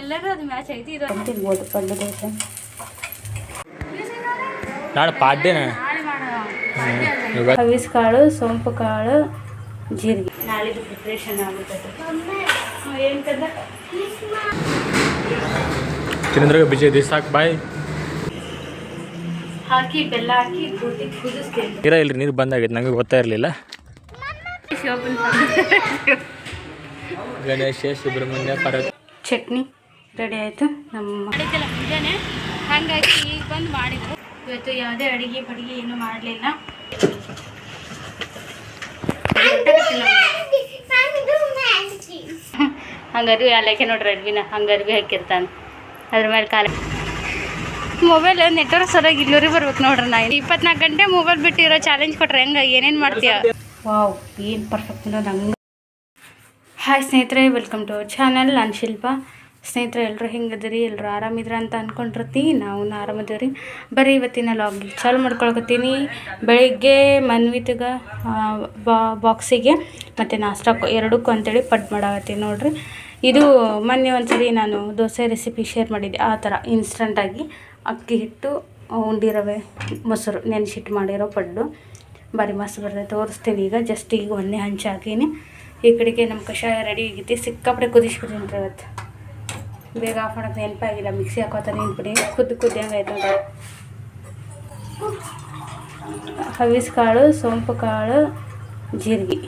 ಎಲ್ಲರೂ ಅದು ಮ್ಯಾಚ್ ಐತಿ ಇದು ತಿನ್ಬೋದು ಪಡ್ಡು ದೋಸೆ ನಾಳೆ ಪಾಡ್ಯನ ನಾಳೆ ಮಾಡೋಣ. ಇವಾಗ ಹವಿಸ್ ಕಾಳು ಸೋಂಪು ಕಾಳು ಜೀರಿಗೆ. ನಾಳಿದ್ದು ಪ್ರಿಪ್ರೇಷನ್ ತಿಂದ್ರಾಗ ಬಿಜಿ ದಿವಸ ಸಾಕು ಬಾಯ್ ಹಾಕಿ ಬೆಲ್ಲ ಹಾಕಿ ಕುದಿಸ್ತೀನಿ. ಇರ ಇಲ್ರಿ ನೀರು ಬಂದಾಗೈತೆ ನಂಗೆ ಗೊತ್ತಾ ಇರಲಿಲ್ಲ. ಗಣೇಶ ಸುಬ್ರಹ್ಮಣ್ಯ ಪಾರ್ವತಿ ಚಟ್ನಿ ರೆಡಿ ಆಯಿತು. ನಮ್ಮ ಮಾಡಿದ್ದಲ್ಲ ಮುಂಜಾನೆ ಹಾಗಾಗಿ ಈಗ ಬಂದು ಮಾಡಿದ್ರು. ಇವತ್ತು ಯಾವುದೇ ಅಡುಗೆ ಬಡಿಗೆ ಏನು ಮಾಡಲಿಲ್ಲ. ಹಂಗರ್ವಿ ಅಲ್ಲಕ್ಕೆ ನೋಡ್ರಿ ಅಡ್ವಿನ. ಹಂಗರ್ವಿ ಹಾಕಿರ್ತಾನೆ. ಅದ್ರ ಮೇಲೆ ಕಾಲ ಮೊಬೈಲ್ ನೆಟ್ವರ್ಕ್ ಸರಿಯಾಗಿ ಇಲ್ಲೂರಿ ಬರ್ಬೇಕು ನೋಡ್ರಿ ನಾ ಇಪ್ಪತ್ನಾಲ್ಕು ಗಂಟೆ ಮೊಬೈಲ್ ಬಿಟ್ಟಿರೋ ಚಾಲೆಂಜ್ ಕೊಟ್ರೆ ಹೆಂಗೆ? ಏನೇನು ಮಾಡ್ತೀಯ? ವಾವ್ ಏನು ಪರ್ಫೆಕ್ಟ್ ಅನ್ನೋದು ಹಂಗೆ ಹಾಯ್ ಸ್ನೇಹಿತರೆ ವೆಲ್ಕಮ್ ಟು ಅವರ್ ಚಾನಲ್ ನಾನು ಶಿಲ್ಪ. ಸ್ನೇಹಿತರೆ ಎಲ್ಲರೂ ಹೆಂಗದಿರಿ? ಎಲ್ಲರೂ ಆರಾಮಿದ್ರ ಅಂತ ಅಂದ್ಕೊಂಡಿರ್ತಿ ನಾವು ಆರಾಮದೇವ್ರಿ. ಬರೀ ಇವತ್ತಿನ ಲಾಗ್ ಚಾಲು ಮಾಡ್ಕೊಳಕತ್ತೀನಿ ಬೆಳಿಗ್ಗೆ ಮನ್ವಿತಗ ಬಾಕ್ಸಿಗೆ ಮತ್ತು ನಾಷ್ಟ ಎರಡಕ್ಕೂ ಅಂತೇಳಿ ಪಡ್ ಮಾಡಾಕತ್ತೀನಿ ನೋಡಿರಿ. ಇದು ಮೊನ್ನೆ ಒಂದ್ಸರಿ ನಾನು ದೋಸೆ ರೆಸಿಪಿ ಶೇರ್ ಮಾಡಿದ್ದೆ. ಆ ಥರ ಇನ್ಸ್ಟಂಟಾಗಿ ಅಕ್ಕಿ ಹಿಟ್ಟು, ಉಂಡಿ ರವೆ, ಮೊಸರು ನೆನೆಸಿಟ್ಟು ಮಾಡಿರೋ ಪಡ್ಡು. ಬರೀ ಮಸ್ತ್ ಬರ್ತದೆ ತೋರಿಸ್ತೀನಿ ಈಗ. ಜಸ್ಟ್ ಈಗ ಒಂದೇ ಹಂಚು ಹಾಕೀನಿ. ಈ ಕಡೆಗೆ ನಮ್ಮ ಕಷಾಯ ರೆಡಿ ಆಗೈತಿ ಸಿಕ್ಕಾಪಟ್ಟೆ ಕುದಿಸ್ಬಿಟ್ಟಿನಿ ಇವತ್ತು. ಬೇಗ ಆಫ್ ಮಾಡೋಕೆ ನೆನಪಾಗಿಲ್ಲ ಮಿಕ್ಸಿ ಹಾಕೋತ ನೆನ್ಪಿಡಿ ಕುದ್ದು ಕುದ್ದು ಆಯ್ತು ನೋಡ್ರಿ ಹವಿಸ್ ಕಾಳು, ಸೋಂಪು ಕಾಳು, ಜೀರಿಗೆ.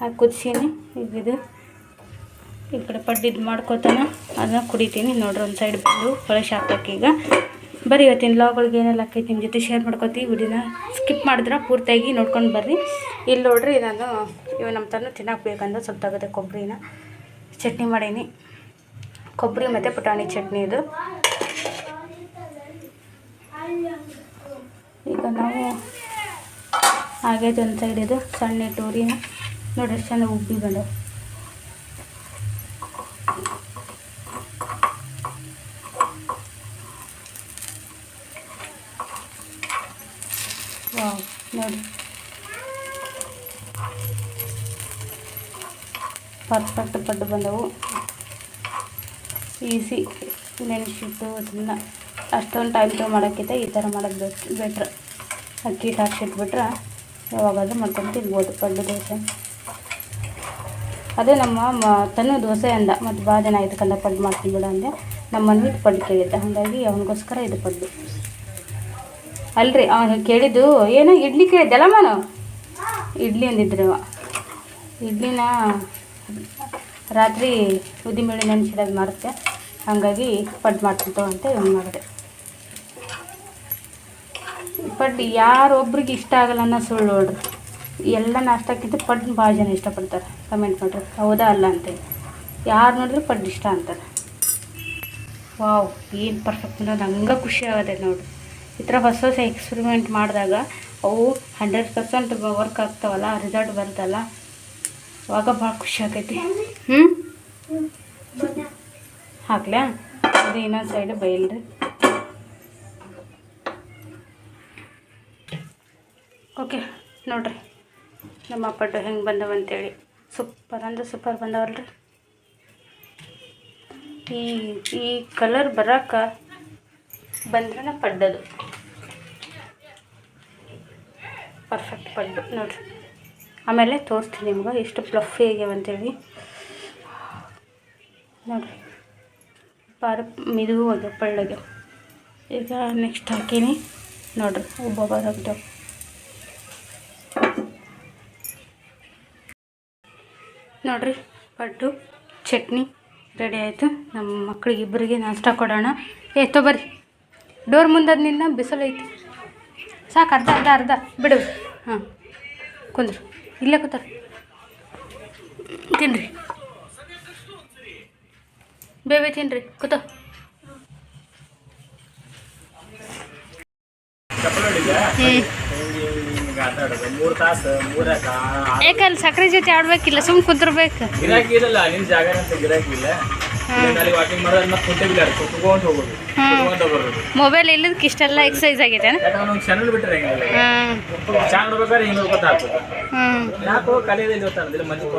ಹಾಕಿ ಕುದಿಸೀನಿ. ಈಗ ಇದು ಈ ಕಡೆ ಪಡ್ಡಿದ್ದು ಮಾಡ್ಕೋತಾನೆ. ಅದನ್ನ ಕುಡಿತೀನಿ. ನೋಡ್ರಿ ಒಂದು ಸೈಡ್ ಬಂದು ಕಳಿಸಿ ಹಾಕಕ್ಕೆ ಈಗ. ಬರೀ ಇವತ್ತಿನ ಲಾಗ್ಗಳಿಗೆ ಏನೆಲ್ಲ ಆಕೈತಿ ನಿಮ್ಮ ಜೊತೆ ಶೇರ್ ಮಾಡ್ಕೊತೀವಿ. ವಿಡಿಯೋನ ಸ್ಕಿಪ್ ಮಾಡಿದ್ರೆ ಪೂರ್ತಿಯಾಗಿ ನೋಡ್ಕೊಂಡು ಬರ್ರಿ. ಇಲ್ಲಿ ನೋಡ್ರಿ ನಾನು ಇವ ನಮ್ಮ ತನ್ನ ತಿನ್ನಕ್ಕೆ ಬೇಕಂದ್ರೆ ಸ್ವಲ್ಪ ತಗೋದೆ ಕೊಬ್ಬರಿನ ಚಟ್ನಿ ಮಾಡೀನಿ. ಕೊಬ್ಬರಿ ಮತ್ತು ಪುಟಾಣಿ ಚಟ್ನಿ ಇದು. ಈಗ ನಾವು ಹಾಗೆ ಒಂದು ಸೈಡ್ ಇದು ಸಣ್ಣ ಟೂರಿನ ನೋಡಿ ಚಂದ ಉಬ್ಬಿ ಬಂದವು ವಾವ್ ನೋಡಿ ಪರ್ಫೆಕ್ಟ್ ಪಡ್ಡು ಬಂದವು. ಈಸಿ ನೆನೆಸಿಟ್ಟು ಅದನ್ನ ಅಷ್ಟೊಂದು ಟೈಮ್ ತೊಗೊಂಡು ಮಾಡೋಕ್ಕಿಂತ ಈ ಥರ ಮಾಡೋದು ಬೆಸ್ಟ್ ಬೆಟ್ರ್ ಅಕ್ಕಿ ಹಿಟ್ಟು ಹಾಕ್ಸಿಟ್ಬಿಟ್ರೆ ಯಾವಾಗಾದ್ರೂ ಮಾಡ್ಕೊಂಡು ತಿನ್ಬೋದು ಪಡ್ಡು ದೋಸೆ. ಅದೇ ನಮ್ಮ ಮ ತನ್ನ ದೋಸೆ ಅಂದ, ಮತ್ತು ಭಾಳ ಜನ ಆಯ್ತು ಕಂದ ಪಡ್ಡು ಮಾಡ್ತೀನಿ ಬಿಡ ಅಂದೆ. ನಮ್ಮ ಮನೆ ಪಡ್ಡು ಕೇಳಿದ್ದೆ, ಹಾಗಾಗಿ ಅವನಿಗೋಸ್ಕರ ಇದು ಪಡ್ಡು ಅಲ್ರಿ, ಅವನು ಕೇಳಿದ್ದು, ಏನೋ ಇಡ್ಲಿ ಕೇಳಿದ್ದಲ್ಲ ಮಾನು? ಇಡ್ಲಿ ಅಂದಿದ್ರು. ಇಡ್ಲಿನ ರಾತ್ರಿ ಉದ್ದಿನಬೇಳೆ ನೆನೆಸಿದಾಗ ಮಾಡುತ್ತೆ, ಹಾಗಾಗಿ ಪಡ್ಡು ಮಾಡ್ತಿದ್ದೋ ಅಂತ ಮಾಡಿದೆ ಪಡ್ಡು ಯಾರೊಬ್ರಿಗೆ ಇಷ್ಟ ಆಗಲ್ಲ ಅನ್ನೋ ಸುಳ್ಳು ನೋಡ್ರಿ. ಎಲ್ಲ ನಾಷ್ಟಕ್ಕಿಂತ ಪಡ್ ಭಾಳ ಜನ ಇಷ್ಟಪಡ್ತಾರೆ. ಕಮೆಂಟ್ ಮಾಡ್ರಿ. ಹೌದಾ ಅಲ್ಲ ಅಂತೇಳಿ ಯಾರು ನೋಡಿದ್ರು ಪಡ್ಡು ಇಷ್ಟ ಅಂತಾರೆ. ವಾವ್, ಏನು ಪರ್ಫೆಕ್ಟ್ ಅನ್ನೋದು ಹಂಗೆ ಖುಷಿ ಆಗುತ್ತೆ ನೋಡ್ರಿ. ಈ ಥರ ಹೊಸ ಹೊಸ ಎಕ್ಸ್ಪೆರಿಮೆಂಟ್ ಮಾಡಿದಾಗ ಅವು ಹಂಡ್ರೆಡ್ ಪರ್ಸೆಂಟ್ ವರ್ಕ್ ಆಗ್ತಾವಲ್ಲ ರಿಸಲ್ಟ್ ಬರ್ತಲ್ಲ. ಅವಾಗ ಭಾಳ ಖುಷಿ ಆಕೈತಿ ಹ್ಞೂ ಹಾಕ್ಲಾ? ಅದು ಇನ್ನೊಂದು ಸೈಡ್ ಬೈಲ್ರಿ. ಓಕೆ ನೋಡ್ರಿ. ನಮ್ಮ ಅಪ್ಪಟ್ಟು ಹೆಂಗೆ ಬಂದವಂತೇಳಿ ಸೂಪರ್ ಅಂದ್ರೆ ಸೂಪರ್ ಬಂದವಲ್ರಿ. ಈ ಈ ಕಲರ್ ಬರೋಕೆ ಬಂದ್ರೆ ಪಡ್ಡದು. ಪರ್ಫೆಕ್ಟ್ ಪಡ್ಡು ನೋಡ್ರಿ. ಆಮೇಲೆ ತೋರಿಸ್ತೀನಿ ನಿಮ್ಗೆ, ಎಷ್ಟು ಪ್ಲಫಿ ಆಗ್ಯಾವ ಅಂತೇಳಿ. ನೋಡಿರಿ. ಪಾರ ಮಿದು ಆಗ್ಯಾವ ಪಳ್ಳಗೆ ಈಗ ನೆಕ್ಸ್ಟ್ ಹಾಕೀನಿ. ನೋಡಿರಿ ಒಬ್ಬೊಬ್ಬ ಹಾಕ್ತಾವ ನೋಡ್ರಿ, ಪಡ್ಡು, ಚಟ್ನಿ ರೆಡಿ ಆಯಿತು. ನಮ್ಮ ಮಕ್ಳಿಗೆ ಇಬ್ಬರಿಗೆ ನಾಷ್ಟ ಕೊಡೋಣ. ಏ ತೊಬರಿ ಡೋರ್ ಮುಂದೆ ನಿನ್ನ ಬಿಸಿಲು ಐತಿ ಸಾಕು, ಅರ್ಧ ಅರ್ಧ ಅರ್ಧ. ಬಿಡು. ಹಾಂ ಕುಂದ್ರು. ಇಲ್ಲೇ ಕೂತಾರ. ತಿನ್ರಿ. ಬೇಬೆ ತಿನ್ರಿ, ಕೂತ. ಯಾಕಲ್ಲಿ ಸಕ್ಕರೆ ಜೊತೆ ಆಡ್ಬೇಕಿಲ್ಲ ಸುಮ್ಮನೆ ಕುಂತಿರ್ಬೇಕು ಗಿರಾಕಿ ಇರಲ್ಲ, ನಿನ್ ಜಾಗ ಗಿರಾಕಿ ಇಲ್ಲ. ವಾಕಿಂಗ್ ಮಾಡೋದು ಮತ್ತೆ ಕುಂಟೆ ಬಿಲ್ಲ ಕುತ್ಕೊಂಡು ಹೋಗೋದು ಕುತ್ಕೊಂಡು ಬರೋದು ಮೊಬೈಲ್ ಇಲ್ಲದಕ್ಕೆ ಇಷ್ಟೆಲ್ಲ ಎಕ್ಸೈಸ್ ಆಗಿದೆ ಚಾನಲ್ ಬಿಟ್ಟರೆ ಹೆಂಗಿಲ್ಲ ಚಾ ನೋಡ್ಬೇಕಾದ್ರೆ ಹಿಂಗೆ ಗೊತ್ತಾಗ್ತದೆ ಯಾಕೋ ಗೊತ್ತಾಗೋದಿಲ್ಲ ಮಂದಿ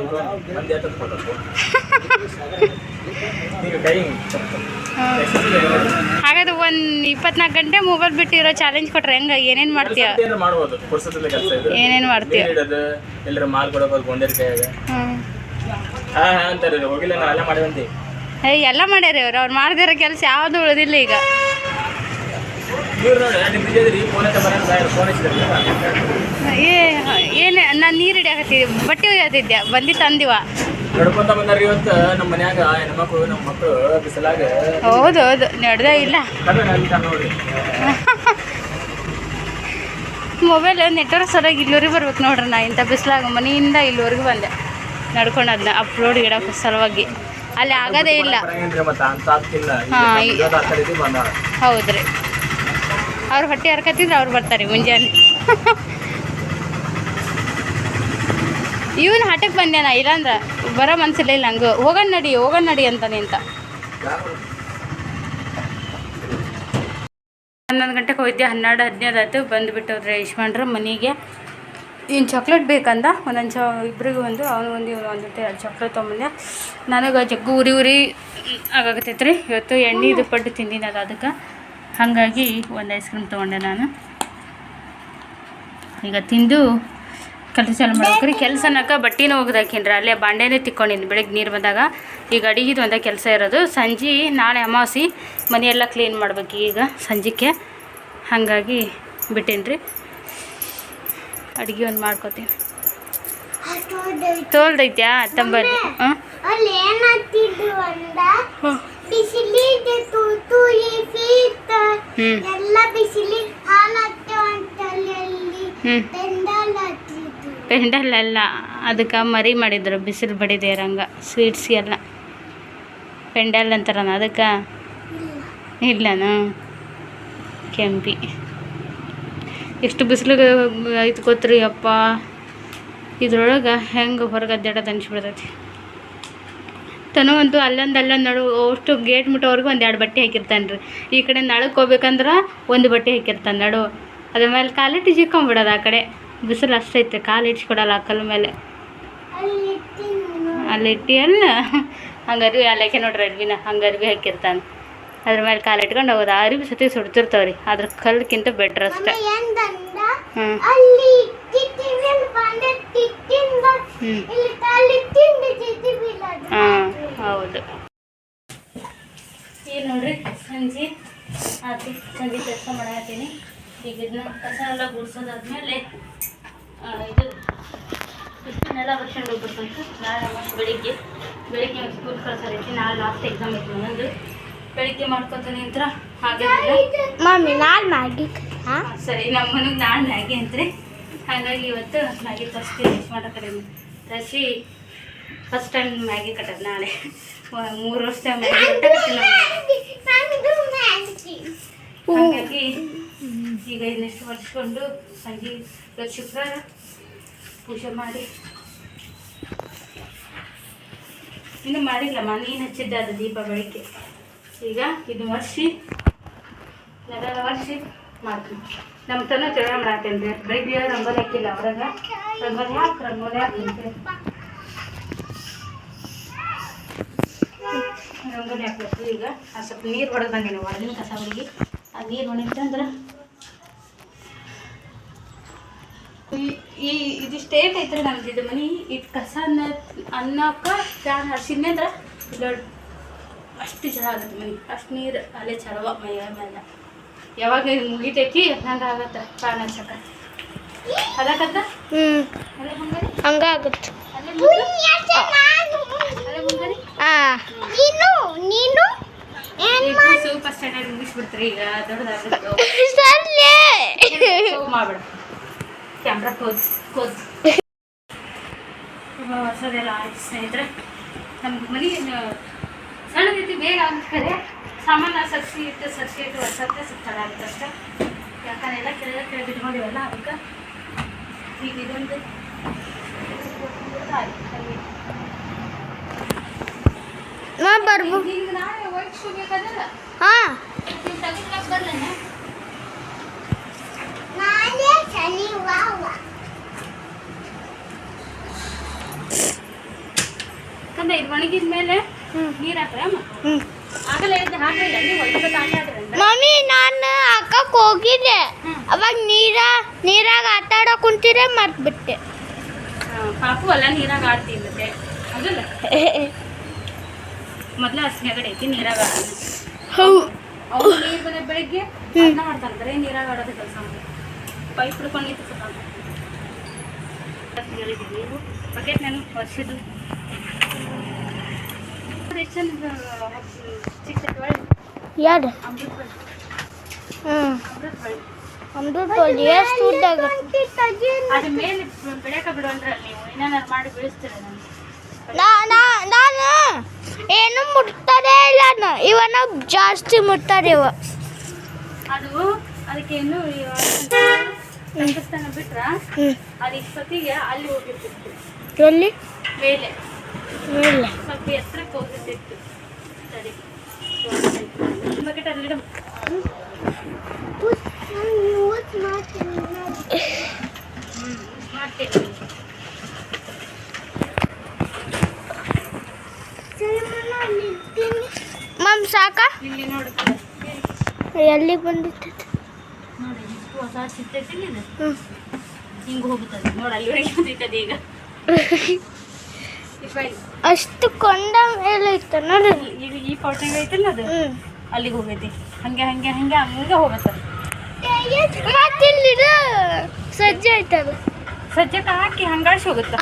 ಹಾಗಾದ್ರೆ ಒಂದು ಇಪ್ಪತ್ನಾಲ್ಕು ಗಂಟೆ ಮೊಬೈಲ್ ಬಿಟ್ಟಿರೋ ಚಾಲೆಂಜ್ ಕೊಟ್ರೆ ಹೆಂಗ ಏನೇನ್ ಮಾಡ್ತೀಯ? ಏನೇನ್ ಮಾಡ್ಬೋದು ಪುರ್ಸದಲ್ಲಿ ಕೆಲಸ ಇದು. ಏನೇನು ಮಾಡ್ತೀಯ? ಎಲ್ಲರ ಮಾಲ್ ಕೊಡೋದು ಗೊಂಡೇರ್ ಹಾ ಹಾ ಅಂತಾರೆ ಹೋಗಿಲ್ಲ ನಾ ಎಲ್ಲ ಮಾಡಿವಂತಿ ಏಯ್ ಎಲ್ಲ ಮಾಡ್ಯಾರ ಇವ್ರು. ಅವ್ರು ಮಾಡ್ದಿರೋ ಕೆಲಸ ಯಾವುದು ಉಳಿದಿಲ್ಲ ಈಗ. ಏ ಏನು ನಾನು ನೀರು ಹಿಡಿಯಾಕತ್ತಿದ್ದೆ ಬಟ್ಟೆ ಒಯ್ಯತ್ತಿದ್ದೆ ಬಂದು ತಂದಿವ. ನಡ್ಕೊಂತ ಬಂದಾರ ಇವತ್ತು ನಮ್ಮ ಮನ್ಯಾಗ ಹೆಣ್ಮಕ್ಳು ನಮ್ಮ ಮಕ್ಕಳು ಬಿಸಿಲಾಗ. ಹೌದು ಹೌದು. ನಡೆದೇ ಇಲ್ಲ. ಮೊಬೈಲ್ ನೆಟ್ವರ್ಕ್ ಸರಿಯಾಗಿ ಇಲ್ಲಿವರೆಗೆ ಬರ್ಬೇಕು ನೋಡ್ರಿ ನಾ. ಇಂಥ ಬಿಸಿಲಾಗ ಮನೆಯಿಂದ ಇಲ್ಲಿವರೆಗೂ ಬಂದೆ. ನಡ್ಕೊಂಡು ಅದನ್ನ ಅಪ್ಲೋಡ್ ಇಡೋಕೆ ಸಲುವಾಗಿ. ಅಲ್ಲಿ ಆಗದೇ ಇಲ್ಲ. ಹೌದ್ರಿ. ಅವ್ರು ಹೊಟ್ಟೆ ಹರ್ಕತಿದ್ರೆ ಅವ್ರು ಬರ್ತಾರೆ ಮುಂಜಾನೆ. ಇವನು ಹಠಕ್ಕೆ ಬಂದ್ಯಾನ? ಇಲ್ಲಾಂದ್ರೆ ಬರೋ ಮನ್ಸಿಲ್ಲ ಇಲ್ಲ ಹಂಗೆ ಹೋಗೋಣ ನಡಿ ಹೋಗೋಣ ನಡಿ ಅಂತಾನೆ ಅಂತ. ಹನ್ನೊಂದು ಗಂಟೆಗೆ ಹೋಗಿದ್ದೆ ಹನ್ನೆರಡು ಹದಿನೈದು ಆಯ್ತು. ಬಂದುಬಿಟ್ಟವ್ರೆ ಯಶ್ವಂಡ್ರು ಮನೆಗೆ. ಇನ್ನು ಚಾಕ್ಲೇಟ್ ಬೇಕಂದ? ಒಂದೊಂದು ಚ ಇಬ್ಬರಿಗೂ ಒಂದು, ಅವನು ಒಂದು ಚಾಕ್ಲೇಟ್ ತೊಗೊಂಬಂದೆ. ನನಗೆ ಜಗ್ಗು ಉರಿ ಉರಿ ಆಗಾಕತ್ತೈತೆ ರೀ ಇವತ್ತು ಎಣ್ಣೆದು ಪಡ್ಡು ಅದು ಅದಕ್ಕೆ. ಹಾಗಾಗಿ ಒಂದು ಐಸ್ ಕ್ರೀಮ್ ತೊಗೊಂಡೆ ನಾನು. ಈಗ ತಿಂದು ಕೆಲಸ ಚಾಲು ಮಾಡ್ಬೇಕು ರೀ ಕೆಲಸ ಅನ್ನೋಕೆ ಬಟ್ಟೆನೂ ಒಗ್ದಾಕಿನ್ರಿ. ಅಲ್ಲೇ ಬಾಂಡೆನೇ ತಿಕ್ಕೊಂಡಿನಿ. ಬೆಳಗ್ಗೆ ನೀರು ಬಂದಾಗ ಈಗ ಅಡಿಗೆದು ಒಂದೇ ಕೆಲಸ ಇರೋದು. ಸಂಜೆ, ನಾಳೆ ಅಮಾವಾಸೆ ಮನೆಯೆಲ್ಲ ಕ್ಲೀನ್ ಮಾಡ್ಬೇಕು ಈಗ ಸಂಜೆಗೆ ಹಾಗಾಗಿ ಬಿಟ್ಟೇನ್ರಿ. ಅಡುಗೆ ಒಂದು? ಮಾಡ್ಕೋತೀನಿ ತೋಲ್ದೈತ್ಯಾ ತಂಬಲ್ಲಿ ಪೆಂಡಲ್ ಅಲ್ಲ ಅದಕ್ಕೆ ಮರಿ ಮಾಡಿದ್ರು ಬಿಸಿಲು ಬಡಿದೇರಂಗ ಸ್ವೀಟ್ಸ್ ಎಲ್ಲ. ಪೆಂಡಲ್ ಅಂತಾರನ ಅದಕ್ಕೆ? ಇಲ್ಲನ? ಕೆಂಪಿ. ಎಷ್ಟು ಬಿಸಿಲಿಗೆ ಐತೆ ಗೊತ್ತ್ರಿ ಅಪ್ಪ. ಇದ್ರೊಳಗೆ ಹೆಂಗೆ ಹೊರಗೆ ಅಡ್ಡಾಡೋದು ಅನಿಸ್ಬಿಡ್ತೈತಿ ತನಗಂತೂ ಅಲ್ಲೊಂದು ಅಲ್ಲೊಂದು ನಡು ಅಷ್ಟು ಗೇಟ್ ಮುಟ್ಟೋವರೆಗೂ ಒಂದು ಎರಡು ಬಟ್ಟೆ ಹಾಕಿರ್ತಾನೆ ರೀ. ಈ ಕಡೆ ನಳಕ್ಕೆ ಹೋಗ್ಬೇಕಂದ್ರೆ ಒಂದು ಬಟ್ಟೆ ಹಾಕಿರ್ತಾನೆ ನಡು. ಅದ್ರ ಮೇಲೆ ಕಾಲಿಟ್ಟು ಜಿಕ್ಕೊಂಬಿಡೋದು ಆ ಕಡೆ. ಬಿಸಿಲು ಅಷ್ಟೈತೆ ಕಾಲು ಇಟ್ಸ್ಕೊಡಲ್ಲ ಆ ಕಲ್ಲು ಮೇಲೆ. ಅಲ್ಲಿ ತಿನ್ನು ಅಲ್ಲ. ಹಂಗೆ ಅರ್ವಿ ಅಲ್ಲಕ್ಕೆ ನೋಡ್ರಿ ಅರ್ವಿನ ಹಂಗೆ ಅರ್ವಿ ಹಾಕಿರ್ತಾನೆ. ಅದ್ರ ಮೇಲೆ ಕಾಲು ಇಟ್ಕೊಂಡು ಹೋಗೋದು. ಆರಿ ಸತಿ ಸತಿ ಸುಡ್ತಿರ್ತಾವ್ರಿ ಅದ್ರ ಕಲ್ಕಿಂತ ಬೆಟ್ರ್ ಅಷ್ಟೇ. ಹಾಂ ಹೌದು. ಏನು ನೋಡ್ರಿ ಸಂಜೆ ಆತಿ. ಸಂಜೆ ಕೆಲಸ ಮಾಡತ್ತೀನಿ ಈಗ ಇದನ್ನ ಕಸ ಎಲ್ಲ ಗುಡ್ಸೋದಾದ್ಮೇಲೆ ಇದು ಇದನ್ನೆಲ್ಲ ಬರ್ಸ್ಕೊಂಡು ಹೋಗ್ಬಿಡ್ತು ನಾಳೆ ಮತ್ತೆ ಬೆಳಿಗ್ಗೆ. ಬೆಳಿಗ್ಗೆ ಸ್ಕೂಲ್ ಕಳ್ಸೋದೈತಿ ನಾಳೆ ಲಾಸ್ಟ್ ಎಕ್ಸಾಮ್ ಐತಿ ನಂದು ಬೆಳಿಗ್ಗೆ ಮಾಡ್ಕೊತಾನೆ ಅಂತ ಹಾಗೆ ಮಮ್ಮಿ ನಾಳೆ ಮ್ಯಾಗಿ. ಹಾ? ಸರಿ ನಮ್ಮ ಮನೆಗೆ ನಾಳೆ ಮ್ಯಾಗಿ ಅಂತ್ರಿ ಹಾಗಾಗಿ ಇವತ್ತು ಮ್ಯಾಗಿ ಫಸ್ಟ್ ಯೂಸ್ ಕಡೆ ರಶಿ ಫಸ್ಟ್ ಟೈಮ್ ಮ್ಯಾಗಿ ಕಟ್ಟೋದು ನಾಳೆ. ಮೂರು ವರ್ಷ ಮ್ಯಾಗಿ ಹಾಗಾಗಿ ಈಗ ಇನ್ನೆಷ್ಟು ವರ್ಷಕೊಂಡು ಸಂಜೆ ಇವತ್ತು ಶುಕ್ರವಾರ ಪೂಜೆ ಮಾಡಿ. ಇನ್ನು ಮಾಡಿಲ್ಲಮ್ಮ ನೀನು ಹಚ್ಚಿದ್ದೆ ಅದು ದೀಪ ಬೆಳಿಗ್ಗೆ ಈಗ ಇದು ವರ್ಷಿ. ನೆಲ ವರ್ಷಿ ಮಾಡ್ತೀನಿ. ನಮ್ಮ ತನ ಜಗಳ ಮಾಡತ್ತೇನೆ ರೀ ಬೆಳಿಗ್ಗೆ ರಂಗೋಲಿ ಹಾಕಿಲ್ಲ ಹೊರಗ ರಂಗೋಲಿ ಹಾಕಿ, ರಂಗೋಲಿ ಹಾಕ್ತೀನಿ ರಂಗೋಲಿ ಹಾಕ್ಬೇಕು ಈಗ. ಆ ಸ್ವಲ್ಪ ನೀರು ಹೊಡೆದು ಬಂದೀನಿ ಹೊರಗಿನ ಕಸ ಹುಡುಗಿ. ಆ ನೀರು ಹೊಡಿತಂದ್ರೆ ಈ- ಇದು ಸ್ಟೇಟ್ ಐತ್ರಿ ನಮ್ದು ಇದು ಮನೆ. ಇದು ಕಸ ಅನ್ನ ಅನ್ನಕ್ಕೆ ಫ್ಯಾನ್ ಹಸಿದ್ನೆ ಅಂದ್ರೆ ದೊಡ್ಡ ಅಷ್ಟು ಜನ ಆಗುತ್ತೆ ಮನೆ. ಅಷ್ಟು ನೀರು ಅಲ್ಲೇ ಚಲವ ಮೈ ಮೇಲೆ ಯಾವಾಗ ಇದು ಮುಗಿತೈತಿ ಹಂಗೆ ಆಗತ್ತೆ ಪ್ರಾಣ ಚಕ ಅದಕ್ಕಂತ? ಹ್ಞೂ ಅಲ್ಲೇ ಮುಂಗರಿ? ಹಂಗಾಗುತ್ತೆ ಅಲ್ಲೇ ಮುಂಗರಿ? ಅಲ್ಲೇ ಮುಂಗರಿ? ಆ. ನೀನು ನೀನು? ಏನ್ ಸೂಪರ್ ಸ್ಟ್ಯಾಂಡರ್ಡ್ ಮುಗಿಸ್ಬಿಡ್ತೀರಿ ಈಗ ದೊಡ್ಡದಾಗುತ್ತೆ ಮಾಡ್ಬೇಡ. Camera close close. ಹೊಸದೆಲ್ಲ ಆಯ್ತು ಸ್ನೇಹಿತರೆ. ನಮ್ಗೆ ಮನೆ ಸಣ್ಣದೈತಿ ಬೇಗ ಆಗ್ತಾರೆ ಸಾಮಾನು ಸರ್ಸಿ ಇಟ್ಟು ಸರ್ಸಿ ಇಟ್ಟು ವರ್ಷಕ್ಕೆ ಸುತ್ತಾಡ ಆಗುತ್ತೆ ಅಷ್ಟೇ ಯಾಕಂದ್ರೆ ಎಲ್ಲ ಕೆಳಗೆ ಕೆಳಗೆ ಇಟ್ಕೊಂಡಿವಲ್ಲ ಅದಕ್ಕೆ ಈಗ ಇದೊಂದು ಆಯ್ತು ಮಾ ಬರ್ಬೋ ಈಗ ನಾಳೆ ವೈಟ್ ಶೂ ಬೇಕಾದಲ್ಲ ಹಾ ನೀವು ತೆಗಿಸ್ಲಾಕ್ ಬರ್ಲೇನೆ ನಾಳೆ ಶನಿವಾರ ಕಂದ ಇದು ಒಣಗಿದ ಮೇಲೆ ನೀರು ಹಾಕ್ರೆ ಅಮ್ಮ? ಹ್ಮ್. ಆಗಲೇ ಎದ್ದು ಹಾಕಲಿಲ್ಲ ನೀವು ಒಳಗೆ ಆಟ ಆಡ್ರಿ ಮಮ್ಮಿ ನಾನು ಹಾಕಕ್ ಹೋಗಿದ್ದೆ. ಅವಾಗ ನೀರ ನೀರಾಗ ಆಟ ಆಡೋ ಕುಂತಿರೆ ಮರ್ತ್ಬಿಟ್ಟೆ ಪಾಪು ಅಲ್ಲ ನೀರಾಗ ಆಡ್ತಿ ಮತ್ತೆ ಅದಲ್ಲ ಮೊದಲ ಹಸ್ನೆಗಡೆ ಐತಿ ನೀರಾಗ ಆಡೋದು ಹೌ. ಅವ್ರು ನೀರು ಬಂದ ಬೆಳಿಗ್ಗೆ ಅನ್ನ ಮಾಡ್ತಾರೆ ಬರೀ ನೀರಾಗ ಆಡೋದು ಕೆಲಸ ಪೈಪ್ ಹಿಡ್ಕೊಂಡು ನಿಂತು ಹೇಳಿದ್ದೀವಿ ನೀವು ಬಕೆಟ್ ನಾನು ವರ್ಷದ್ದು ಎಷ್ಟು ಚಂದ ಚಿಕ್ಕ ಬಳ್ಳಿ ಯಾರು ಅಮೃತ ಬಳ್ಳಿ ಹ್ಮ್. ಅಮೃತ ಬಳ್ಳಿ ಎಷ್ಟು ಉದ್ದಾಗ ಅದ್ರ ಮೇಲೆ ನೀವು ಏನಾರು ಮಾಡಿ ಬೆಳೆಸ್ತೀರ ನಾನು. ನಾ ನಾ- ನಾನು? ಏನು ಮುಟ್ತಾರೆ ಇಲ್ಲ ಇವನ ಜಾಸ್ತಿ ಮುಟ್ತಾರೆ ಇವ. ಅದು ಅದಕ್ಕೇನು ಸಂಕಷ್ಟನ ಬಿಟ್ರ ಹ್ಮ್. ಅದು ಇಷ್ಟೊತ್ತಿಗೆ ಅಲ್ಲಿ ಹೋಗಿರ್ತಿತ್ತು. ಎಲ್ಲಿ? ಮೇಲೆ. ಸ್ವಲ್ಪ ಎತ್ತರಕ್ಕೆ ಹೋಗಿರ್ತಿತ್ತು ಸರಿ. ಮಮ್ ಸಾಕ? ಇಲ್ಲಿ ನೋಡಿ. ಎಲ್ಲಿ ಬಂದಿತ್ತು? ನೋಡಿ ಹೊಸ ಸಿಗ್ತೈತಿ ಹಿಂಗೆ ಹೋಗುತ್ತದೆ. ನೋಡಿ ಈಗ. ಅಷ್ಟು ಕೊಂಡ ಮೇಲೆ ಇತ್ತು ನೋಡಿ. ಈಗ ಈ ಪೌಟಿಂಗ್ ಐತಲ್ಲ ಅದು? ಅಲ್ಲಿಗೆ ಹೋಗೈತಿ. ಹಂಗೆ ಹಂಗೆ ಹಂಗೆ ಹಂಗೆ ಹೋಗುತ್ತೆ. ಮತ್ತೆ ಇಲ್ಲಿ ಸಜ್ಜೆ ಐತಲ್ಲ ಸಜ್ಜಕ್ಕೆ ಹಾಕಿ ಹಂಗಾಡ್ಸಿ ಹೋಗುತ್ತೆ.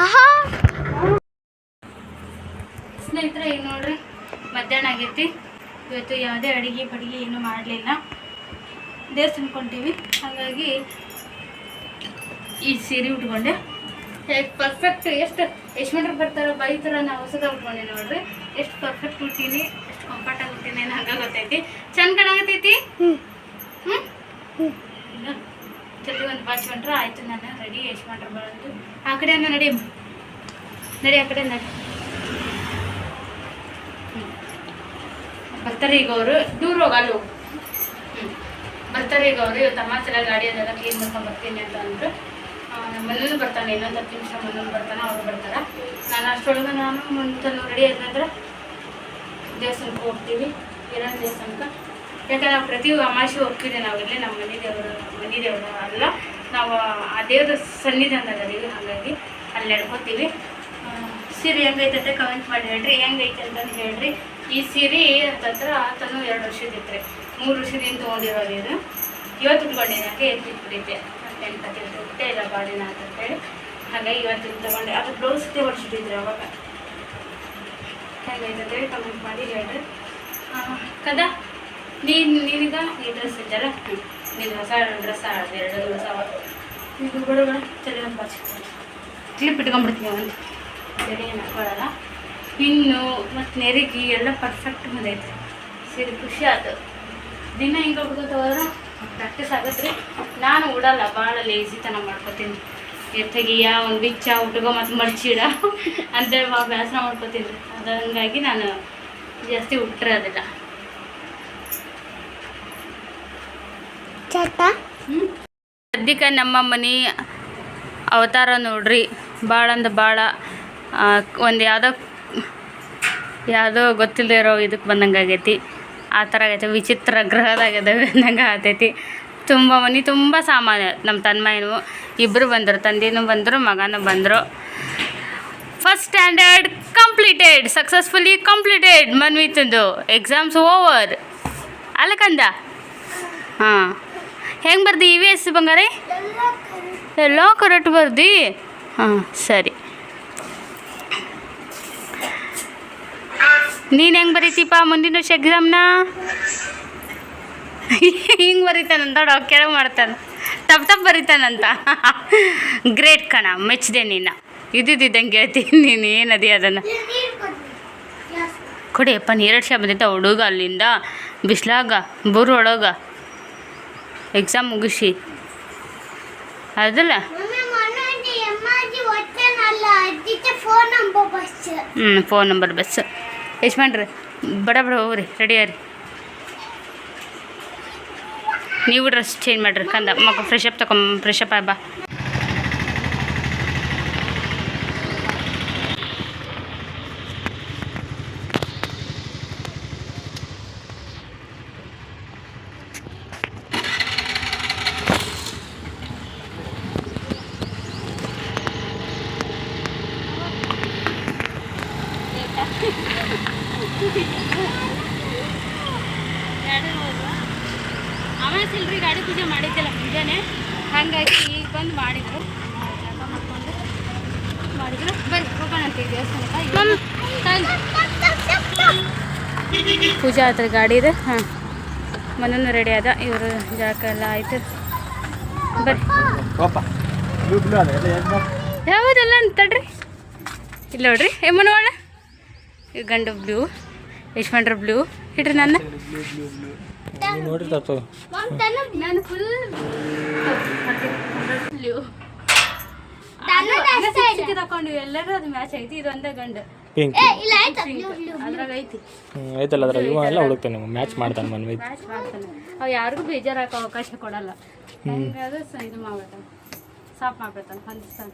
ಸ್ನೇಹಿತರೆ ಈಗ ನೋಡ್ರಿ ಮಧ್ಯಾಹ್ನ ಆಗೈತಿ. ಇವತ್ತು ಯಾವುದೇ ಅಡುಗೆ ಬಡಿಗೆ ಏನು ಮಾಡಲಿಲ್ಲ. ದೇವಸ್ಥಾನ ತಿನ್ಕೊಂತೀವಿ ಹಾಗಾಗಿ ಈ ಸೀರೆ ಉಟ್ಕೊಂಡೆ. ಪರ್ಫೆಕ್ಟ್ ಎಷ್ಟು ಎಷ್ಟು ಮೀಟ್ರ್ ಬೈ ಥರ ನಾವು ಹೊಸದ ಉಟ್ಕೊಂಡೆ ನೋಡ್ರಿ. ಎಷ್ಟು ಪರ್ಫೆಕ್ಟ್ ಉಟ್ಟೀನಿ ಎಷ್ಟು ಕಂಫರ್ಟ್ ಆಗಿ ಉಟ್ಟೀನಿ ಹಂಗ ಗೊತ್ತೈತಿ ಚಂದ ಕಾಣಾಗತೈತಿ ಹ್ಮ್. ಹ್ಞೂ ಜಲ್ದಿ ಒಂದು ಬಾಚ್ಕೊಂಡ್ರೆ ಆಯ್ತು ನಾನು ರೆಡಿ ಎಷ್ಟು ಬರೋದು. ಆ ಕಡೆ ನಡಿ. ನಡಿ ಆ ಕಡೆ ನಡಿ. ಬರ್ತಾರೆ ಈಗ ಅವರು. ದೂರ ಹೋಗಲ್ಲ ಬರ್ತಾರೆ ಈಗ ಅವರು. ಇವತ್ತು ಅಮಾಸಲ ಗಾಡಿ ಅದೆಲ್ಲ ಕ್ಲೀನ್ ಮಾಡ್ಕೊಂಡು ಬರ್ತೀನಿ ಅಂತ ಅಂದರು. ನಮ್ಮ ಮನೇಲಿ ಬರ್ತಾನೆ, ಇನ್ನೊಂದು ಹತ್ತು ನಿಮಿಷ ಮನೇಲಿ ಬರ್ತಾನೆ, ಅವ್ರು ಬರ್ತಾರೆ. ನಾನು ಅಷ್ಟೊಳಗೆ ನಾನು ಮುಂದೆ ರೆಡಿ ಆದ ನಂತರ ದೇವಸ್ಥಾನಕ್ಕೆ ಹೋಗ್ತೀವಿ ಇರೋ ದೇವಸ್ಥಾನಕ್ಕೆ. ಯಾಕಂದ್ರೆ ನಾವು ಪ್ರತಿ ಅಮಾಸೆ ಹೋಗ್ತೀವಿ ನಾವು ಇಲ್ಲಿ, ನಮ್ಮ ಮನೆ ದೇವರು ಮನೆ ದೇವರು ಅಲ್ಲ. ನಾವು ಆ ದೇವ್ರ ಸನ್ನಿಧಾನ ಅದೀವಿ ಹಾಗಾಗಿ ಅಲ್ಲಿ ನಡ್ಕೋತೀವಿ. ಸೀರೆ ಹೆಂಗೈತೆ ಕಮೆಂಟ್ ಮಾಡಿ ಹೇಳ್ರಿ, ಹೆಂಗೈತೆ ಅಂತ ಹೇಳ್ರಿ. ಈ ಸೀರೆ ಅಂತಂದ್ರೆ ಆತನು ಎರಡು ವರ್ಷದಿತ್ತು ರೀ ಮೂರು ವರ್ಷದಿಂದ ತೊಗೊಂಡಿರೋದು ಇದು. ಇವತ್ತು ಉಟ್ಕೊಂಡಿದ್ದೆ ಯಾಕೆ ಎತ್ತಿಟ್ಬಿಟ್ಟಿದ್ದೆ ನೆನಪತ್ತೆ ಹುಟ್ಟೆ ಇಲ್ಲ ಬಾಡಿನ ಅಂತೇಳಿ ಹಾಗಾಗಿ ಇವತ್ತು ತಗೊಂಡೆ. ಅದು ಬ್ಲೌಸ್ ಹೊಡ್ಸಿಟ್ಟಿದ್ರಿ ಅವಾಗ. ಹೇಗಾಯ್ತು ಅಂತೇಳಿ ಕಮೆಂಟ್ ಮಾಡಿ ಹೇಳ್ರಿ ಕದಾ ನೀನು ನೀನೀಗ ಈ ಡ್ರೆಸ್ ಇದ್ದಲ್ಲ ನೀನು ಹೊಸ ಡ್ರೆಸ್ ಎರಡು ಹೊಸ ಇದು ಬಡಗಳ ಚಳಿ ಒಂದು ಬಾಚಿ ಕ್ಲಿಪ್ ಇಟ್ಕೊಂಡ್ಬಿಡ್ತೀನಿ ಒಂದು ಸರಿ ಏನು ಹಾಕೊಳ್ಳಲ್ಲ. ಇನ್ನು ಮತ್ತು ನೆರಿಗೆ ಎಲ್ಲ ಪರ್ಫೆಕ್ಟ್ ಬಂದೈತೆ ಸರಿ ಖುಷಿ ಆಯ್ತು ದಿನ ಹಿಂಗೆ ಹೋಗ್ಬೇಕಂತ ಹೋದ್ರೆ ಪ್ರಾಕ್ಟೀಸ್ ಆಗುತ್ತೆ ರೀ ನಾನು ಉಡಲ್ಲ ಭಾಳ ಲೇಜಿತನ ಮಾಡ್ಕೊತೀನಿ. ಎತ್ತಗಿಯ ಒಂದು ಬಿಚ್ಚ ಉಟ್ಕೊ ಮತ್ತು ಮಡ್ಚಿಡ ಅಂತೇಳಿ ಭಾಳ ಬೇಸರ ಮಾಡ್ಕೊತೀನಿ. ರೀ ಅದು ಹಂಗಾಗಿ ನಾನು ಜಾಸ್ತಿ ಉಟ್ಟರೆ ಚಟ? ಸದ್ಯಕ್ಕೆ ನಮ್ಮ ಮನೆ ಅವತಾರ ನೋಡ್ರಿ. ಭಾಳ ಅಂದ್ರೆ ಭಾಳ ಒಂದು ಯಾವುದೋ ಯಾವುದೋ ಗೊತ್ತಿಲ್ಲದೆ ಇರೋ ಇದಕ್ಕೆ ಬಂದಂಗೆ ಆಗೈತಿ. ಆ ಥರ ಆಗೈತೆ. ವಿಚಿತ್ರ ಗ್ರಹದಾಗದವೆ ಅಂದಂಗೆ ಆಗ್ತೈತಿ. ತುಂಬ ಮನೆ, ತುಂಬ ಸಾಮಾನು. ನಮ್ಮ ತನ್ಮಯನು ಇಬ್ಬರು ಬಂದರು, ತಂದೆನೂ ಬಂದರು, ಮಗನೂ ಬಂದರು. First standard completed successfully completed ಮನ್ವಿತಂದು. Exams over ಅಲ್ಲ ಕಂದ? ಹಾಂ. ಹೆಂಗೆ ಬರ್ದಿ ಇ ವಿ ಎಸ್ ಬಂಗಾರಿ? ಎಲ್ಲ ಕರೆಕ್ಟ್ ಬರ್ದಿ? ಹಾಂ, ಸರಿ. ನೀನು ಹೆಂಗೆ ಬರೀತಿಪ್ಪ ಮುಂದಿನ ವರ್ಷ ಎಕ್ಸಾಮ್ನ ಹಿಂಗೆ ಬರೀತಾನಂತ ಡಾಕ್ ಕೆಳಗೆ ಮಾಡ್ತಾನೆ. ತಪ್ಪು ತಪ್ಪು ಬರೀತಾನಂತ. ಗ್ರೇಟ್ ಕಣ ಮೆಚ್ಚಿದೆ ನೀನು. ಇದ್ದಿದ್ದಂಗೆ ಹೇಳ್ತೀನಿ ನೀನು ಏನದಿ ಅದನ್ನು. ಕೊಡಿಯಪ್ಪ ನೀರಡ್ ಶಾ ಬಂದೈತೆ ಹುಡುಗ ಅಲ್ಲಿಂದ. ಬಿಸ್ಲಾಗ ಬುರು ಒಳಗ ಎಕ್ಸಾಮ್ ಮುಗಿಸಿ. ಅದಲ್ಲ. ಹ್ಞೂ ಫೋನ್ ನಂಬರ್ ಬಸ್ ಎಷ್ಟು ಮಾಡ್ರಿ ಬಡ ಬಡ ಹೋಗ್ರಿ ರೆಡಿ ಆರಿ ನೀವು ಡ್ರೆಸ್ ಚೇಂಜ್ ಮಾಡ್ರಿ ಕಂದ ಮಗ ಫ್ರೆಶ್ ಅಪ್ ತಗೊಂಡ್ ಫ್ರೆಶ್ ಅಪ್ ಬಾ ಇಲ್ರಿ ಗಾಡಿ ಪೂಜೆ ಮಾಡಿದ್ದಿಲ್ಲ ಮುಂಜಾನೆ ಹಾಗಾಗಿ ಈಗ ಬಂದು ಮಾಡಿದ್ರು. ಮಾಡ್ಕೊಂಡು ಮಾಡಿದ್ರು. ಬರ್ರಿ ಹೋಗೋಣ ಈ ದೇವಸ್ಥಾನಕ್ಕೆ. ಪೂಜೆ ಆಯ್ತು ಗಾಡಿ ಇದೆ. ಹಾಂ. ಮನೂ ರೆಡಿ ಅದ ಇವರು ಜಾಕ ಎಲ್ಲ ಆಯ್ತು. ಬರ್ರಿ. ಯಾವುದೆಲ್ಲ ತಡ್ರಿ ಇಲ್ಲ ನೋಡ್ರಿ. ಏಮನವಾಳ ಗಂಡು ಬ್ಲೂ ಯಶ್ವಂಡ್ರ ಬ್ಲೂ ಇಡ್ರಿ ನನ್ನ. ನೋಡಿರ್ತಾವ ನಾನು ಫುಲ್ ಬ್ಲೂ ತಗೊಂಡು ಎಲ್ಲರೂ ಅದು ಮ್ಯಾಚ್ ಐತಿ ಇದು ಒಂದೇ ಗಂಡು ಪಿಂಕ್ ಅದ್ರಾಗ ಐತಿ. ಐತಲ್ಲ ಅದ್ರ ಇವ ಎಲ್ಲ ಹುಡುಕ್ತಾನೆ ಮ್ಯಾಚ್ ಮಾಡ್ತಾನೆ ಮನ್ವಿ ಮ್ಯಾಚ್ ಮಾಡ್ತಾನೆ. ಅವ್ ಯಾರಿಗೂ ಬೇಜಾರಾಕ ಅವಕಾಶ ಕೊಡಲ್ಲ. ಹೆಂಗಾದ್ರೆ ಸ- ಇದು ಮಾಡ್ಬಿಡ್ತಾನೆ ಸಾಫ್ ಮಾಡ್ಬಿಡ್ತಾನೆ ಹೊಂದಿಸ್ತಾನೆ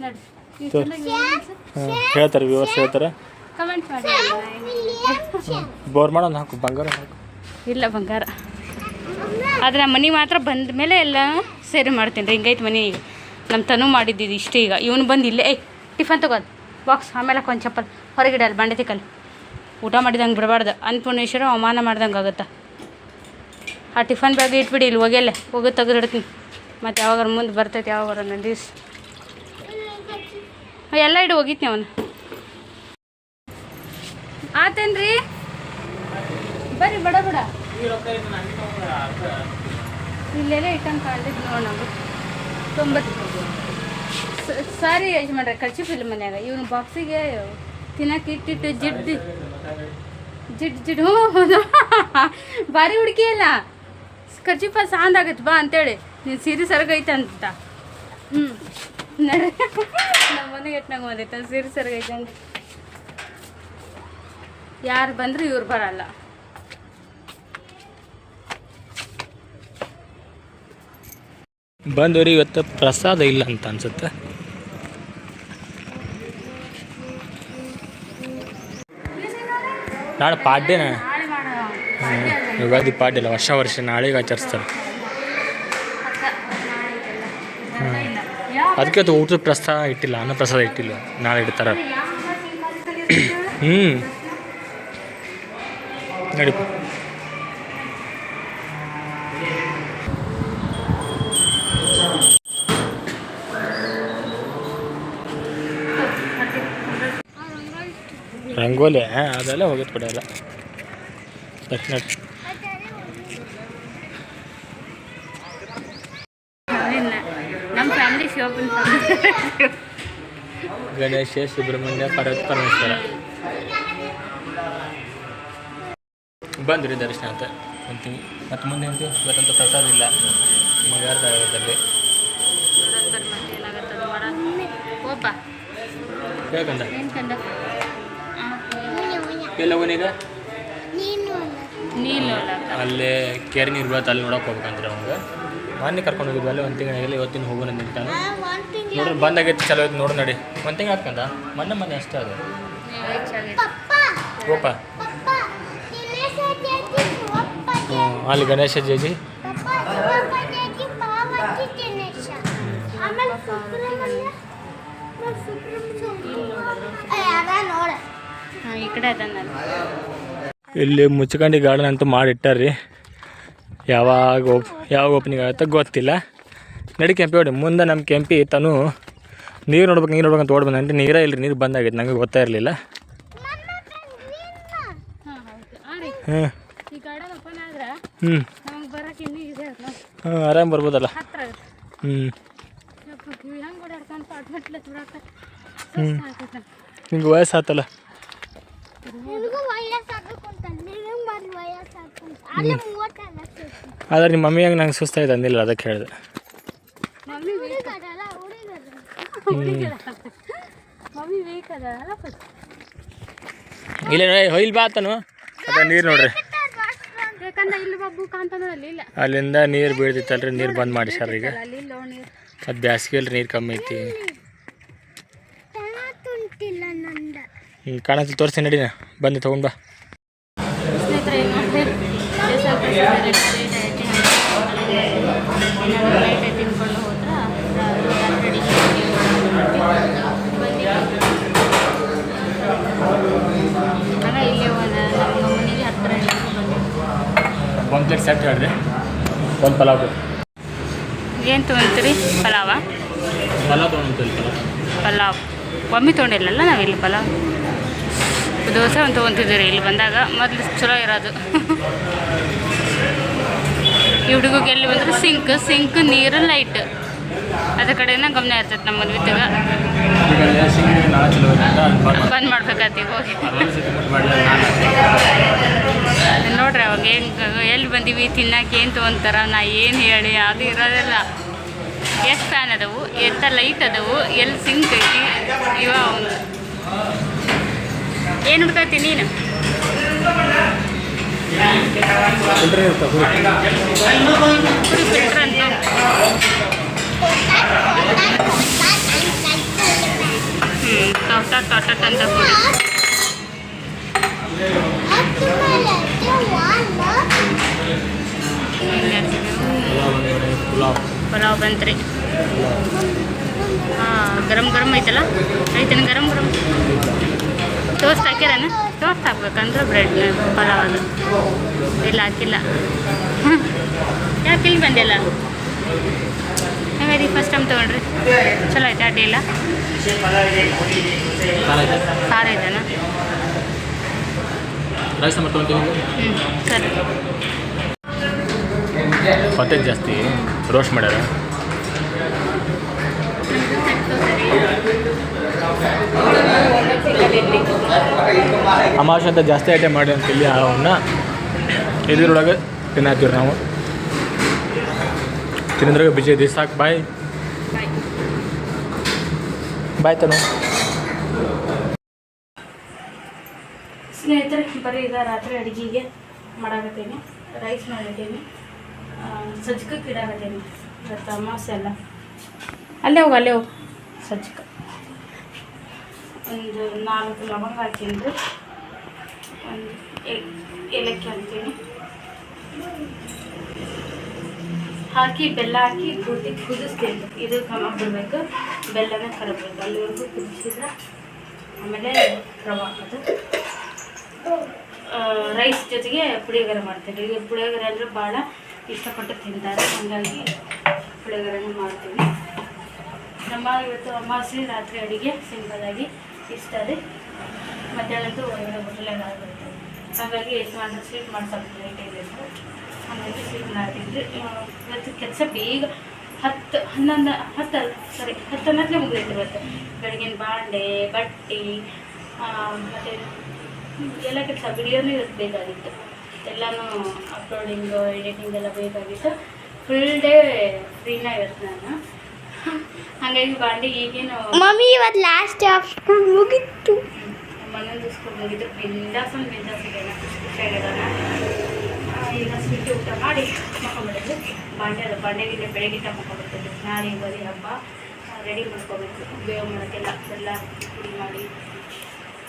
ನೋಡಿ. ಹೇಳ್ತಾರೆ ವ್ಯೂವರ್ಸ್ ಹೇಳ್ತಾರೆ. ಕಮೆಂಟ್ ಮಾಡಿ. ಬೋರ್ ಮಾಡೋದು ಹಾಕು ಬಂಗಾರ ಹಾಕು. ಇಲ್ಲ ಬಂಗಾರ. ಆದ್ರೆ ಮನೆ ಮಾತ್ರ ಬಂದ ಮೇಲೆ ಎಲ್ಲ ಸೇರಿ ಮಾಡ್ತೀನಿ ರೀ. ಹಿಂಗೈತೆ ಮನೆ ನಮ್ಮ ತನು ಮಾಡಿದ್ದಿದ್ದು ಇಷ್ಟೇ ಈಗ. ಇವನು ಬಂದು ಇಲ್ಲೇ ಏಯ್, ಟಿಫನ್ ತೊಗೋದು ಬಾಕ್ಸ್ ಆಮೇಲೆ ಒಂದು ಚಪ್ಪಲ್. ಹೊರಗಿಡಲ್ಲ ಬಂಡೆ ತಿಕ್ಕಲ್ಲಿ ಊಟ ಮಾಡಿದಂಗೆ ಬಿಡಬಾರ್ದು. ಅನ್ನಪೂರ್ಣೇಶ್ವರ ಅವಮಾನ ಮಾಡ್ದಂಗೆ ಆಗುತ್ತೆ. ಆ ಟಿಫನ್ ಬ್ಯಾಗ್ ಇಟ್ಬಿಡಿ, ಇಲ್ಲಿ ಹೋಗೆಲ್ಲ. ಹೋಗಿ ತೆಗೆದಿಡ್ತೀನಿ. ಮತ್ತು ಯಾವಾಗ ಮುಂದೆ ಬರ್ತೈತೆ ಯಾವಾಗ ನನ್ನ ದಿವ್ಸ. ಎಲ್ಲ ಇಡು ಹೋಗಿತ್ನಿ ಅವನು. ಆತೇನ್ರಿ? ಬರ್ರಿ ಬಡ ಬಡ. ಇಲ್ಲೆಲ್ಲ ಇಟ್ಟಂಗೆ ಕಾಣ್ತೈತಿ ನೋಡೋಣ ನಮ್ಗೆ ತೊಂಬತ್ತು ಸಾರಿ ಯಜಮಾನ್ರೆ ಕಳ್ಸಿಫಿಲ್ಲ ಮನ್ಯಾಗ. ಇವನು ಬಾಕ್ಸಿಗೆ ತಿನ್ನಕ್ಕೆ ಇಟ್ಟಿಟ್ಟು ಜಿಡ್ದು ಜಿಡ್ ಜಿಡ್ ಹ್ಞೂ ಹೌದು ಭಾರಿ ಹುಡುಕಿ ಅಲ್ಲ. ಖರ್ಚಿಫ ಸಾಂದ್ ಆಗತ್ತೆ ಬಾ ಅಂತೇಳಿ. ನೀನು ಸೀರೆ ಸರಗೈತೆ ಅಂತ. ಹ್ಞೂ ನಡೆ. ನಮ್ಮ ಮನೆಗೆ ಎಟ್ನಾಗ ಬಂದೈತೆ ಸೀರೆ ಸರಗೈತೆ ಅಂತ. ಯಾರು ಬಂದರೂ ಇವ್ರು ಬರಲ್ಲ. ಬಂದವ್ರಿ ಇವತ್ತು ಪ್ರಸಾದ ಇಲ್ಲ ಅಂತ ಅನ್ಸುತ್ತೆ. ನಾಳೆ ಪಾಡ್ಯನ. ಯುಗಾದಿ ಪಾಡ್ಯ ಇಲ್ಲ ವರ್ಷ ವರ್ಷ ನಾಳೆಗೆ ಆಚರಿಸ್ತಾರೆ. ಅದಕ್ಕೆ ಅದು ಊಟದ ಪ್ರಸಾದ ಇಟ್ಟಿಲ್ಲ, ಅನ್ನ ಪ್ರಸಾದ ಇಟ್ಟಿಲ್ಲ, ನಾಳೆ ಇಡ್ತಾರೆ. ಹ್ಞೂ ನಡಿ. ರಂಗೋಲಿ ಅದೆಲ್ಲ ಹೋಗುತ್ತೆ ಬಿಡಿ ಎಲ್ಲ. ಬರ್ರಿ ನಮ್ಮ ಫ್ಯಾಮಿಲಿ ಶಿವಪ್ಪನ ಫ್ಯಾಮಿಲಿ ಗಣೇಶ ಸುಬ್ರಹ್ಮಣ್ಯ ಪರ್ವತ ಪರಮೇಶ್ವರ. ಬಂದ್ರಿ ದರ್ಶನ ಅಂತ ಅಂತೀವಿ ಮತ್ತು ಮುಂದೆ ಅಂತೀವಿ ಇವತ್ತಂತೂ ಪ್ರಸಾದ ಇಲ್ಲ. ಮಂಗಾರ ಜಾಗದಲ್ಲಿ ಕೋಪ ಹೇಳ್ಕಂದ ಏನು ಕಂದ ಎಲ್ಲ ಅವನೀಗ ನೀನು ಅಲ್ಲೇ ಕೆರೆ ನೀರು ಬೀಳತ್ತೆ ಅಲ್ಲಿ ನೋಡಕ್ಕೆ ಹೋಗ್ಬೇಕಂದ್ರೆ ಅವಂಗೆ ಮೊನ್ನೆ ಕರ್ಕೊಂಡು ಹೋಗಿದ್ವಿ ಅಲ್ಲಿ ಒಂದು ತಿಂಗಳು ಇವತ್ತಿನ ಹೋಗೋಣ ನಿಂತಾನೆ ನೋಡ್ರಿ ಬಂದಾಗೈತಿ ಚಲೋ ಐತಿ ನೋಡು ನಡಿ. ಒಂದು ತಿಂಗಳು ಹಾಕಂದ ಮೊನ್ನೆ ಮೊನ್ನೆ ಅಷ್ಟೇ ಅದು. ಓಪ ಹ್ಞೂ ಅಲ್ಲಿ ಗಣೇಶ ಜೇಜಿ ನೋಡ. ಹಾಂ ಈ ಕಡೆ ಅದನ್ನಲ್ಲ ಇಲ್ಲಿ ಮುಚ್ಕಂಡಿ ಗಾರ್ಡನ್ ಅಂತೂ ಮಾಡಿಟ್ಟಾರ್ರಿ. ಯಾವಾಗ ಓಪ್ ಯಾವಾಗ ಓಪನಿಂಗ್ ಆಗುತ್ತೆ ಗೊತ್ತಿಲ್ಲ. ನಡಿ ಕೆಂಪಿ ಹೊಡಿ ಮುಂದೆ ನಮ್ಮ ಕೆಂಪಿ ತಾನು ನೀರು ನೋಡ್ಬೇಕು ನೀರು ನೋಡ್ಬೇಕಂತ ಓಡ್ ಬಂದಂತೆ ನೀರೇ ಇಲ್ಲರಿ ನೀರು ಬಂದಾಗೈತೆ ನನಗೆ ಗೊತ್ತಾ ಇರಲಿಲ್ಲ. ಹ್ಞೂ ಹ್ಞೂ ನಮಗೆ ಬರೋಕೆ ಇನ್ನೂ ಇದೆ ಅಲ್ಲ ಹಾಂ ಆರಾಮ್ ಬರ್ಬೋದಲ್ಲ. ಹ್ಞೂ ನಿಮ್ಗೆ ಕಿವಿ ಆದ್ರೆ ನಿಮ್ಮ ಮಮ್ಮಿ ಹಂಗ ನಂಗೆ ಸುಸ್ತಾಯ್ತು ಅಂದಿಲ್ಲ ಅದಕ್ಕೆ ಹೇಳಿದೆ. ಇಲ್ಲ ಹೊಯ್ಲ್ ಬಾ ಆತನು. ಅದ ನೀರು ನೋಡ್ರಿ. ಯಾಕಂದ್ರೆ ಇಲ್ಲಿ ಒಬ್ಬು ಕಾಂತಂದ್ರೆ ಇಲ್ಲ. ಅಲ್ಲಿಂದ ನೀರು ಬೀಳ್ತಿತ್ತಲ್ರಿ ನೀರು ಬಂದ್ ಮಾಡಿ ಸರ್ ಈಗ. ಅದು ಬ್ಯಾಸ್ಗೆಯಲ್ಲಿ ನೀರು ಕಮ್ಮಿ ಐತಿ. ಇಲ್ಲಿ ಕಾಣತ್ತಿ ತೋರಿಸಿ ನಡೀನ. ಬಂದು ತೊಗೊಂಡು ಬಾ. ಒಂದು ಪ್ಲೇಟ್ ಸೆಟ್ ಹೇಳ್ರಿ ಒಂದು ಪಲಾವ್ ಏನು ತೊಗೊಂತೀರಿ? ಪಲಾವ? ಪಲಾವ್ ತೊಗೊಂತೀವಿ ಪಲಾವ್. ಒಮ್ಮೆ ತೊಗೊಂಡಿಲ್ಲಲ್ಲ ನಾವಿಲ್ಲಿ ಪಲಾವ್? ದೋಸೆ ಒಂದು ತೊಗೊತಿದ್ದೀರಿ. ಇಲ್ಲಿ ಬಂದಾಗ ಮೊದಲು ಚಲೋ ಇರೋದು. ಈ ಹುಡುಗಿಗೆ ಎಲ್ಲಿ ಬಂದರೆ ಸಿಂಕ್ ಸಿಂಕ್, ನೀರು, ಲೈಟ್. ಅದ್ರ ಕಡೆನ ಗಮನ ಇರ್ತೈತೆ ನಮ್ಮ ಮದ್ವಿತಾಗ ಬಂದ್ ಮಾಡ್ಬೇಕಾತಿ ಹೋಗಿ. ನೋಡ್ರಿ ಅವಾಗ ಹೆಂಗೆ, ಎಲ್ಲಿ ಬಂದೀವಿ, ತಿನ್ನಕ್ಕೆ ಏನು ತೊಗೊಂತಾರ, ನಾ ಏನು ಹೇಳಿ, ಅದು ಇರೋದಿಲ್ಲ. ಎಷ್ಟು ಫ್ಯಾನ್ ಅದಾವು ಎಂಥ ಲೈಟ್ ಅದಾವು, ಎಲ್ಲಿ ಸಿಂಕ್ ಐತಿ, ಇವ ಏನು ಹುಡ್ಕತಿ ನೀನು? ಫಿಲ್ಟ್ರ್ ಅಂತ. ಹ್ಞೂ ಟೊಟ ಟೊಟ ಅಂತ ಕುಡಿ ಪಲಾವ್ ಬಂತ್ರಿ. ಹಾಂ ಗರಂ ಗರಂ ಐತಲ್ಲ? ಐತನ ಗರಂ ಗರಂ? ಟೋಸ್ಟ್ ಹಾಕ್ಯಾರನ? ಟೋಸ್ಟ್ ಹಾಕ್ಬೇಕಂದ್ರೆ ಬ್ರೆಡ್ ಪಲಾವ್. ಅದು ಇಲ್ಲ ಹಾಕಿಲ್ಲ. ಯಾಕೆ ಇಲ್ಲಿ ಬಂದಿಲ್ಲ? ಹೆಂಗೈತಿ ಫಸ್ಟ್ ಟೈಮ್ ತೊಗೊಂಡ್ರಿ? ಚಲೋ ಆಯ್ತು ಅಡ್ಡಿ ಇಲ್ಲ ಖಾರ ಐತೆನಾ? ಹ್ಞೂ ಸರಿ. ಪತ್ತೆ ಜಾಸ್ತಿ. ರೋಸ್ಟ್ ಮಾಡ್ಯಾರ. ಅಮಾವಾಸ್ಯೆ ಅಂತ ಜಾಸ್ತಿ ಐಟಮ್ ಮಾಡಿ ಇಲ್ಲಿ ಅವನ್ನ ಇದ್ರೊಳಗೆ ತಿನ್ನತ್ತೀವಿ ನಾವು. ತಿನ್ನದ್ರಾಗ ಬಿಜಿ ದಿವಸ ಸಾಕು ಬಾಯ್ ಬಾಯ್ ತನು. ಸ್ನೇಹಿತರೆ, ಬರೀ ಈಗ ರಾತ್ರಿ ಅಡುಗೆಗೆ ಮಾಡಾಕತ್ತೀನಿ. ರೈಸ್ ಮಾಡ್ತೀನಿ ಸಜ್ಜಕಕ್ಕೆ ಇಡಾಕತ್ತೀನಿ ಇವತ್ತು ಅಮಾವಾಸ್ಯೆ ಅಲ್ಲ. ಅಲ್ಲೇ ಹೋಗು ಅಲ್ಲೇ ಹೋಗು. ಸಜ್ಜಕ ಒಂದು ನಾಲ್ಕು ಲವಂಗ ಹಾಕಿಂದು ಒಂದು ಏಲಕ್ಕಿ ಹಾಕ್ತೀನಿ. ಹಾಕಿ ಬೆಲ್ಲ ಹಾಕಿ ಕುದಿ ಕುದಿಸ್ತೀನಿ. ಇದು ಕ್ರಮ ಬಿಡಬೇಕು ಬೆಲ್ಲನೇ ಕರಬೇಕು ಅಲ್ಲಿವರೆಗೂ ಕುದಿಸಿದ್ರೆ ಆಮೇಲೆ ರವೆ ಅದು ರೈಸ್ ಜೊತೆಗೆ ಪುಳಿಯೋಗರೆ ಮಾಡ್ತೀನಿ. ಈಗ ಪುಳಿಯೋಗರೆ ಅಂದರೆ ಭಾಳ ಇಷ್ಟಪಟ್ಟು ತಿಂತಾರೆ. ಹಾಗಾಗಿ ಪುಳಿಯೋಗರೆ ಮಾಡ್ತೀವಿ ನಮ್ಮ ಇವತ್ತು ಅಮಾವಾಸ್ಯೆ ರಾತ್ರಿ ಅಡುಗೆ ಸಿಂಪಲ್ಲಾಗಿ ಇಷ್ಟ ರೀ ಮಧ್ಯಾಹ್ನದ್ದು ಒಳಗಡೆ ಹೋಟೆಲಾಗ ಆಗಿರುತ್ತೆ. ಹಾಗಾಗಿ ಎಷ್ಟು ಸ್ವೀಟ್ ಮಾಡ್ಸೋದು ಲೇಟ್ ಇರಬೇಕು ಹಾಗಾಗಿ ಸ್ವೀಟ್ ಮಾಡ್ತಿದ್ರಿ. ಇವತ್ತು ಕೆಲಸ ಬೇಗ ಹತ್ತು, ಹನ್ನೊಂದು, ಹತ್ತು ಸಾರಿ ಹತ್ತು ಹನ್ನೊಂದಲೇ ಮುಗಿದೈತೆ ಇವತ್ತು ಬೆಳಗಿನ ಬಾಂಡೆ, ಬಟ್ಟೆ ಮತ್ತು ಎಲ್ಲ ಕೆಲಸ ವಿಡಿಯೋನೂ ಇವತ್ತು ಬೇಕಾಗಿತ್ತು. ಎಲ್ಲನೂ ಅಪ್ಲೋಡಿಂಗ್ ಎಡಿಟಿಂಗ್ ಎಲ್ಲ ಬೇಕಾಗಿತ್ತು. ಫುಲ್ ಡೇ ಫ್ರೀನ ಇವತ್ತು ನಾನು. ಹಾಗಾಗಿ ಬಾಂಡೆ ಈಗೇನು ಮಮ್ಮಿ ಇವತ್ತು ಲಾಸ್ಟ್ ಆಫ್ ಸ್ಕೂಲ್ ಮುಗೀತು. ಮನೊಂದು ಸ್ಕೂಲ್ ಮುಗಿದ್ರು ಬಿಂದಾಸ್ ಒಂದು ಬಿಂದಾಸ್ ಇದ್ದಾನೆ ಖುಷಿಯಾಗಿದ್ದಾನೆ ಈಗ ಸ್ವೀಟ್ ಊಟ ಮಾಡಿ ಮಕ್ಕೊಂಬಿಡಿದ್ರು ಬಾಂಡೆ ಅದು. ಬಾಂಡೆ ಗಿಂಡೆ ಬೆಳಗ್ಗೆ ಮಕ್ಕೊಂಬಿಡ್ತಿದ್ದೆ ನಾಳೆ ಬರೀ ಹಬ್ಬ. ರೆಡಿ ಮಾಡ್ಕೋಬೇಕು. ಬೇವು ಮಾಡೋಕ್ಕೆಲ್ಲ ಎಲ್ಲ ಪುಡಿ ಮಾಡಿ.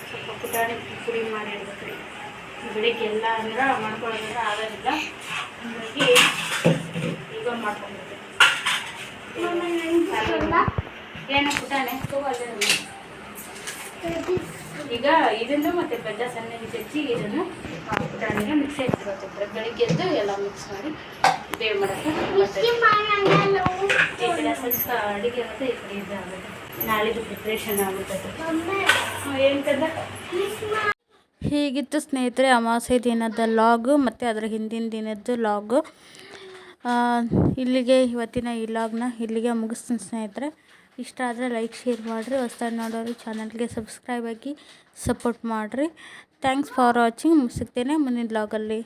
ಸ್ವಲ್ಪ ಪುಟಾಣಿ ಪುಡಿ ಮಾಡಿ ಇಡ್ಬೇಕು ರೀ ಬೆಳಿಗ್ಗೆ ಎಲ್ಲ ಅಂದ್ರೆ ಮಾಡ್ಕೊಳ್ಳೋದಂದ್ರೆ ಆಗೋದಿಲ್ಲ. ಹಾಗಾಗಿ ಈಗ ಮಾಡ್ಕೊಂಡ್ಬಿಡ್ತೀನಿ ಈಗ ಇದನ್ನು ಮತ್ತೆ ಬೆಲ್ಲ ಸಣ್ಣಗೆ ಜಜ್ಜಿ ಇದನ್ನು ಪುಟಾಣಿಗೆ ಮಿಕ್ಸ್ ಹಾಕಿರ್ತಾರೆ ಬೆಳಿಗ್ಗೆ ಎದ್ದು ಎಲ್ಲ ಮಿಕ್ಸ್ ಮಾಡಿ ಬೇವು ಮಾಡೋಕ್ಕೆ ಸ್ವಲ್ಪ ಅಡುಗೆ ಮತ್ತೆ ಈ ಕಡೆ ಇದಾಗುತ್ತೆ ನಾಳೆದು ಪ್ರಿಪ್ರೇಷನ್ ಆಗುತ್ತೆ ಏನಂತಂದ್ರೆ ಹೀಗಿತ್ತು ಸ್ನೇಹಿತರೆ, ಅಮಾವಾಸ್ಯೆ ದಿನದ ಲಾಗು ಮತ್ತು ಅದರ ಹಿಂದಿನ ದಿನದ್ದು ಲಾಗು ಇಲ್ಲಿಗೆ ಇವತ್ತಿನ ಈ ಲಾಗ್ನ ಇಲ್ಲಿಗೆ ಮುಗಿಸ್ತೀನಿ ಸ್ನೇಹಿತರೆ. ಇಷ್ಟ ಆದರೆ ಲೈಕ್ ಶೇರ್ ಮಾಡಿರಿ. ಹೊಸ್ದಾಗಿ ನೋಡೋರು ಚಾನಲ್ಗೆ ಸಬ್ಸ್ಕ್ರೈಬ್ ಆಗಿ ಸಪೋರ್ಟ್ ಮಾಡಿರಿ. ಥ್ಯಾಂಕ್ಸ್ ಫಾರ್ ವಾಚಿಂಗ್ ಸಿಗ್ತೇನೆ ಮುಂದಿನ ಲಾಗಲ್ಲಿ